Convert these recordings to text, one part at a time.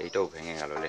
এইটাও ভেঙে গেল রে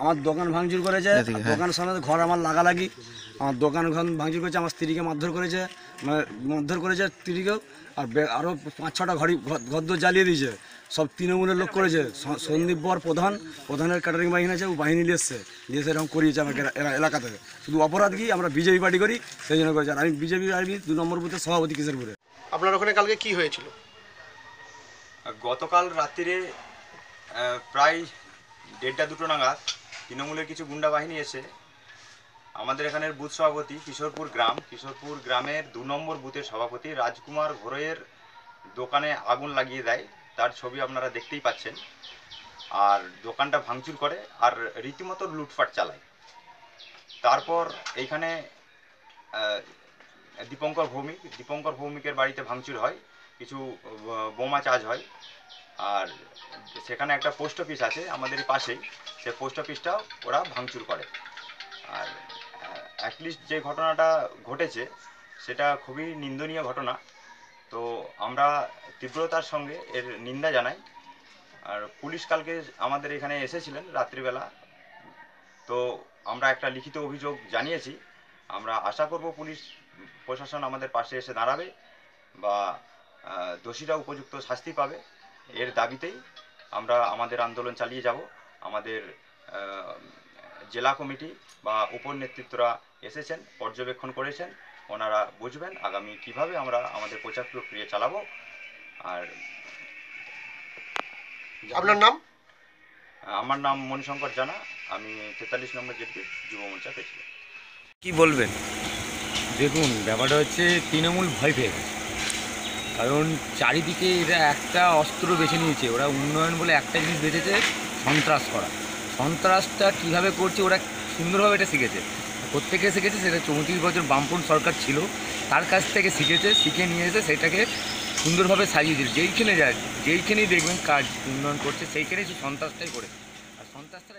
আমার দোকান ভাঙচুর করেছে দোকানের সামনে ঘর আমার লাগালাগি। আমার দোকান ঘর ভাঙচুর করেছে আমার স্ত্রীকে মারধর করেছে মানে মারধর করেছে স্ত্রীকেও আর আরও পাঁচ ছটা ঘড়ি ঘরদোর জ্বালিয়ে দিয়েছে। সব তৃণমূলের লোক করেছে। স- সন্দীপ বর প্রধান প্রধানের ক্যাটারিং বাহিনী আছে ও বাহিনী নিয়ে এসছে দিয়ে সেরকম করিয়েছে এলা- এলাকা থেকে শুধু অপরাধ কি আমরা বিজেপি পার্টি করি সেই জন্য করেছে। আর আমি বিজেপি আর্মি দু নম্বর বুথের সভাপতি কিশোরপুরে। আপনার ওখানে কালকে কি হয়েছিল? গতকাল রাত্রিরে প্রায় দেড়টা দুটো নাগাদ তৃণমূলের কিছু গুন্ডা বাহিনী এসে আমাদের এখানের বুথ সভাপতি কিশোরপুর গ্রাম, কিশোরপুর গ্রামের দু নম্বর বুথের সভাপতি রাজকুমার ঘোরয়ের দোকানে আগুন লাগিয়ে দেয়। তার ছবি আপনারা দেখতেই পাচ্ছেন। আর দোকানটা ভাঙচুর করে আর রীতিমতো লুটপাট চালায়। তারপর এইখানে দীপঙ্কর ভৌমিক, দীপঙ্কর ভৌমিকের বাড়িতে ভাঙচুর হয়। কিছু বোমা চার্জ হয়। আর সেখানে একটা পোস্ট অফিস আছে আমাদের পাশেই। সে পোস্ট অফিসটাও ওরা ভাঙচুর করে। আর অ্যাটলিস্ট যে ঘটনাটা ঘটেছে, সেটা খুবই নিন্দনীয় ঘটনা। তো আমরা তীব্রতার সঙ্গে এর নিন্দা জানাই। আর পুলিশ কালকে আমাদের এখানে এসেছিলেন রাত্রিবেলা। তো আমরা একটা লিখিত অভিযোগ জানিয়েছি। আমরা আশা করব পুলিশ, প্রশাসন আমাদের পাশে এসে দাঁড়াবে বা দোষীরা উপযুক্ত শাস্তি পাবে। এর দাবিতেই আমরা আমাদের আন্দোলন চালিয়ে যাব। আমাদের জেলা কমিটি বা উপর নেতৃত্বরা এসেছেন পর্যবেক্ষণ করেছেন। ওনারা বুঝবেন আগামী কীভাবে আমরা আমাদের প্রচার প্রক্রিয়া চালাবো। আর আপনার নাম? আমার নাম মণিশঙ্কর জানা। আমি তেতাল্লিশ নম্বর জেপি যুব মোর্চা প্রেসিডেন্ট। কি বলবেন? দেখুন ব্যাপারটা হচ্ছে তৃণমূল ভয় পেয়ে গেছে। কারণ চারিদিকে এরা একটা অস্ত্র বেছে নিয়েছে। ওরা উন্নয়ন বলে একটা জিনিস বেঁচেছে সন্ত্রাস করা। সন্ত্রাসটা কীভাবে করছে ওরা সুন্দরভাবে এটা শিখেছে। প্রত্যেকে শিখেছে, সেটা চৌত্রিশ বছর বামপন সরকার ছিল। তার কাছ থেকে শিখেছে, শিখে নিয়ে এসে সেটাকে সুন্দরভাবে সাজিয়ে দিল। যেইখানে যায়, যেইখানেই দেখবেন কাজ উন্নয়ন করছে, সেইখানেই সন্ত্রাসটাই করে। আর সন্ত্রাসটা